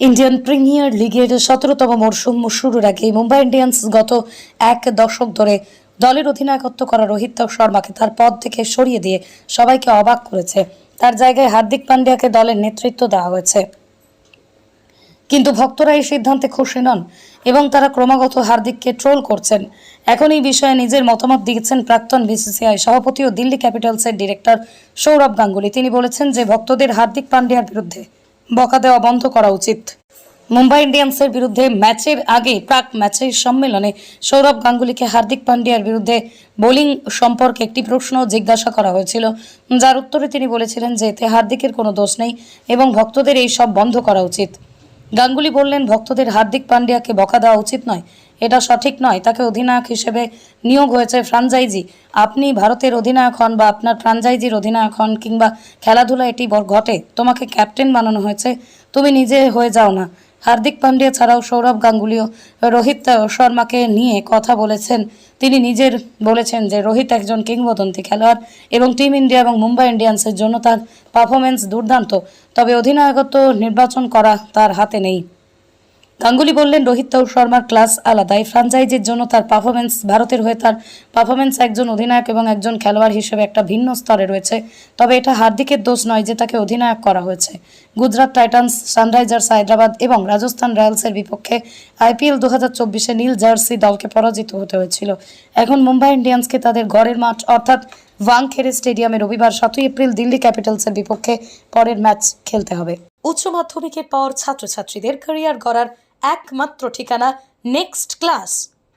Indian premier লিগের সতেরোতম মরশুম শুরুর আগে মুম্বাই ইন্ডিয়ান্স গত এক দশক ধরে দলের অধিনায়কত্ব করা রোহিত শর্মাকে তার পদ থেকে সরিয়ে দিয়ে সবাইকে অবাক করেছে। তার জায়গায় হার্দিক পান্ডিয়াকে দলের নেতৃত্ব দেওয়া হয়েছে। কিন্তু ভক্তরা এই সিদ্ধান্তে খুশি নন এবং তারা ক্রমাগত হার্দিককে ট্রোল করছেন। এখন এই বিষয়ে নিজের মতামত দিয়েছেন প্রাক্তন বিসিসিআই সভাপতি ও দিল্লি ক্যাপিটালসের ডিরেক্টর সৌরভ গাঙ্গুলি। তিনি বলেছেন যে ভক্তদের হার্দিক পান্ডিয়ার বিরুদ্ধে বকা দেওয়া বন্ধ করা উচিত। মুম্বাই ইন্ডিয়ান্সের বিরুদ্ধে ম্যাচের আগে প্রাক ম্যাচের সম্মেলনে সৌরভ গাঙ্গুলিকে হার্দিক পান্ডিয়ার বিরুদ্ধে বোলিং সম্পর্কে একটি প্রশ্ন জিজ্ঞাসা করা হয়েছিল, যার উত্তরে তিনি বলেছিলেন যে এতে হার্দিকের কোনো দোষ নেই এবং ভক্তদের এই সব বন্ধ করা উচিত। গাঙ্গুলি বললেন, ভক্তদের হার্দিক পান্ডিয়াকে বকা দেওয়া উচিত নয়। এটা সঠিক নয়। তাকে অধিনায়ক হিসেবে নিয়োগ হয়েছে ফ্রাঞ্চাইজি। আপনি ভারতের অধিনায়ক হন বা আপনার ফ্রাঞ্চাইজির অধিনায়ক হন কিংবা খেলাধুলা এটি ঘটে। তোমাকে ক্যাপ্টেন বানানো হয়েছে। তুমি নিজে হয়ে যাও না। হার্দিক পান্ডিয়া ছাড়াও সৌরভ গাঙ্গুলিও রোহিত শর্মাকে নিয়ে কথা বলেছেন। তিনি নিজের বলেছেন যে, রোহিত একজন কিংবদন্তি খেলোয়াড় এবং টিম ইন্ডিয়া এবং মুম্বাই ইন্ডিয়ান্সের জন্য তার পারফরমেন্স দুর্দান্ত। তবে অধিনায়কত্ব নির্বাচন করা তার হাতে নেই। গাঙ্গুলি বললেন, রোহিত শর্মার ক্লাস আলাদা এই ফ্রাঞ্চাইজির জন্য তার পারফরমেন্স ভারতের হয়ে তার পারফরমেন্স একজন অধিনায়ক এবং একজন খেলোয়াড় হিসেবে একটা ভিন্ন স্তরে রয়েছে। তবে এটা হার্দিকের দোষ নয় যে তাকে অধিনায়ক করা হয়েছে। গুজরাট টাইটান্স, সানরাইজার্স, হায়দ্রাবাদ এবং রাজস্থান রয়্যালসের বিপক্ষে আইপিএল দু হাজার চব্বিশে নীল জার্সি দলকে পরাজিত হতে হয়েছিল। এখন মুম্বাই ইন্ডিয়ান্সকে তাদের গড়ের মাঠ, অর্থাৎ ওয়াংখেড়ে স্টেডিয়ামে রবিবার সাতই এপ্রিল দিল্লি ক্যাপিটালসের বিপক্ষে পরের ম্যাচ খেলতে হবে। উচ্চ মাধ্যমিকের পর ছাত্রছাত্রীদের ক্যারিয়ার গড়ার একমাত্র ঠিকানা নেক্সট ক্লাস